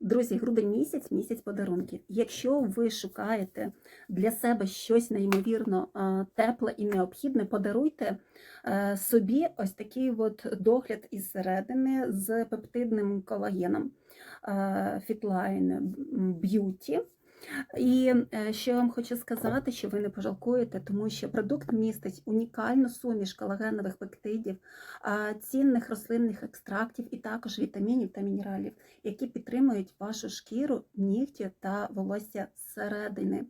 Друзі, грудень місяць, місяць подарунків. Якщо ви шукаєте для себе щось неймовірно тепле і необхідне, подаруйте е, собі ось такий от догляд із середини з пептидним колагеном е, Fitline Beauty. І е, що вам хочу сказати, що ви не пожалкуєте, тому що продукт містить унікальну суміш колагенових пептидів, а, цінних рослинних екстрактів і також вітамінів та мінералів, які підтримують вашу шкіру, нігті та волосся зсередини.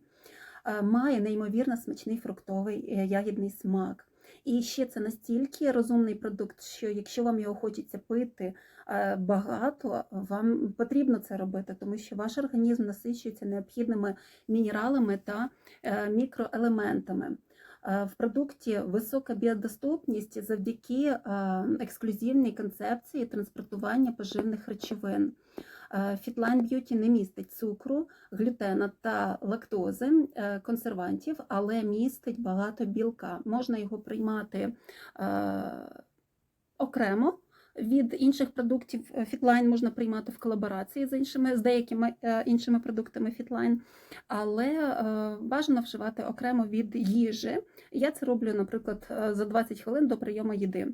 Е, Має неймовірно смачний фруктовий е, ягідний смак. І ще це настільки розумний продукт, що якщо вам його хочеться пити е, багато, вам потрібно це робити, тому що ваш організм насичується необхідними мінералами та е, мікроелементами. Е, В продукті висока біодоступність завдяки ексклюзивній концепції транспортування поживних речовин. Е, Fitline Beauty не містить цукру, глютена та лактози, е, консервантів, але містить багато білка. Можна його приймати е, окремо. Від інших продуктів е, Fitline можна приймати в колаборації з іншими з деякими е, іншими продуктами Fitline, але е, бажано вживати окремо від їжі. Я це роблю, наприклад, е, за 20 хвилин до прийому їди.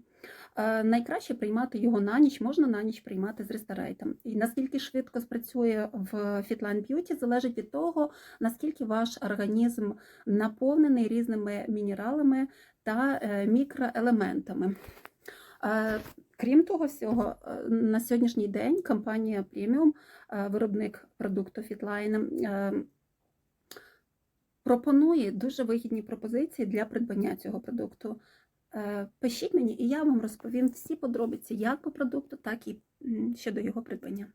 Е, Найкраще приймати його на ніч, можна на ніч приймати з ресторейтом. І наскільки швидко спрацює в Fitline Beauty, залежить від того, наскільки ваш організм наповнений різними мінералами та е, мікроелементами. Крім того всього, е, на сьогоднішній день компанія Premium, е, виробник продукту Fitline, е, пропонує дуже вигідні пропозиції для придбання цього продукту. Пишіть мені, і я вам розповім всі подробиці як по продукту, так і щодо його придбання.